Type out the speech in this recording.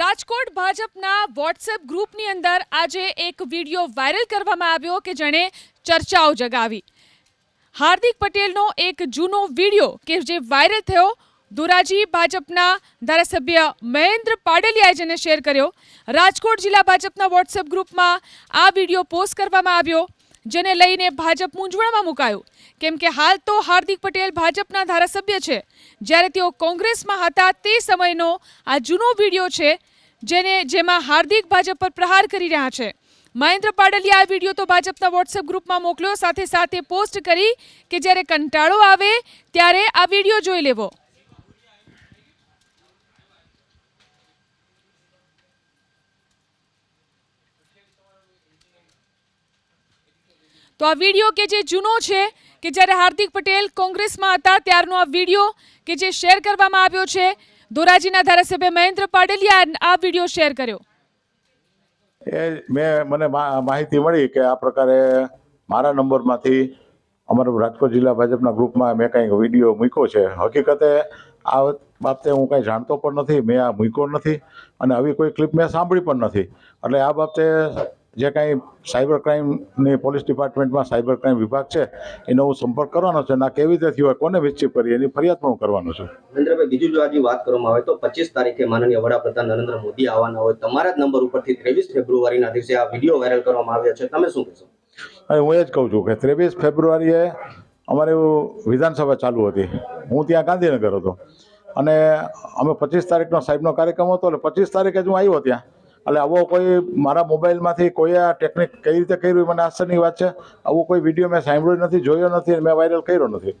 રાજકોટ ભાજપના વોટ્સએપ ગ્રુપની અંદર આજે એક વીડિયો વાયરલ કરવામાં આવ્યો કે જેણે ચર્ચાઓ જગાવી. હાર્દિક પટેલનો એક જૂનો વીડિયો કે જે વાયરલ થયો, ધોરાજી ભાજપના ધારાસભ્ય મહેન્દ્ર પાડલિયાએ જેને શેર કર્યો. રાજકોટ જિલ્લા ભાજપના વોટ્સએપ ગ્રુપમાં આ વીડિયો પોસ્ટ કરવામાં આવ્યો. જેને લઈને ભાજપ મૂંઝવણમાં મુકાયું. કેમ કે હાલ તો હાર્દિક પટેલ ભાજપના ધારાસભ્ય છે. જ્યારે તેઓ કોંગ્રેસમાં હતા તે સમયનો આ જૂનો વીડિયો છે, જેને, જેમાં હાર્દિક ભાજપ પર પ્રહાર કરી રહ્યા છે. મહેન્દ્ર પાડલિયા આ વીડિયો તો ભાજપના વોટ્સએપ ગ્રુપમાં મોકલ્યો, સાથે સાથે પોસ્ટ કરી કે જ્યારે કંટાળો આવે ત્યારે આ વીડિયો જોઈ લેવો. તો આ વીડિયો કે જે જૂનો છે, કે જ્યારે હાર્દિક પટેલ કોંગ્રેસમાં હતા, ત્યારનો આ વીડિયો કે જે શેર કરવામાં આવ્યો છે, ધોરાજીના ધારાસભ્ય મહેન્દ્ર પાડેલિયા આ વીડિયો શેર કર્યો. એ મેં મને માહિતી મળી કે આ પ્રકારે મારા નંબરમાંથી અમારા રાજકોટ જિલ્લા ભાજપના ગ્રુપમાં મેં કંઈક વીડિયો મૂક્યો છે. હકીકતે આ બાબતે હું કાંઈ જાણતો પણ નથી, મેં આ મૂક્યો નથી અને આવી કોઈ ક્લિપ મેં સાંભળી પણ નથી. એટલે આ બાબતે જે કાંઈ સાયબર ક્રાઇમની પોલીસ ડિપાર્ટમેન્ટમાં સાયબર ક્રાઇમ વિભાગ છે એનો હું સંપર્ક કરવાનો છે અને આ કેવી રીતે થયું હોય કોને વિક્ષેપ કરી એની ફરિયાદ પણ હું કરવાનો છું. નરેન્દ્રભાઈ બીજું જો આજે વાત કરવામાં આવે તો પચીસ તારીખે માનનીય વડાપ્રધાન નરેન્દ્ર મોદી આવવાના હોય તમારા જ નંબર ઉપરથી ત્રેવીસ ફેબ્રુઆરીના દિવસે આ વીડિયો વાયરલ કરવામાં આવ્યો છે તમે શું કહેશો? હું એ જ કહું છું કે ત્રેવીસ ફેબ્રુઆરીએ અમારી વિધાનસભા ચાલુ હતી. હું ત્યાં ગાંધીનગર હતો. અને અમે પચીસ તારીખનો સાહેબનો કાર્યક્રમ હતો એટલે પચીસ તારીખે જ હું આવ્યો ત્યાં. એટલે આવો કોઈ મારા મોબાઈલમાંથી કોઈ આ ટેકનિક કઈ રીતે કર્યું એ મને આશ્ચર્યની વાત છે. આવું કોઈ વીડિયો મેં સાંભળ્યો નથી, જોયો નથી અને મેં વાયરલ કર્યો નથી.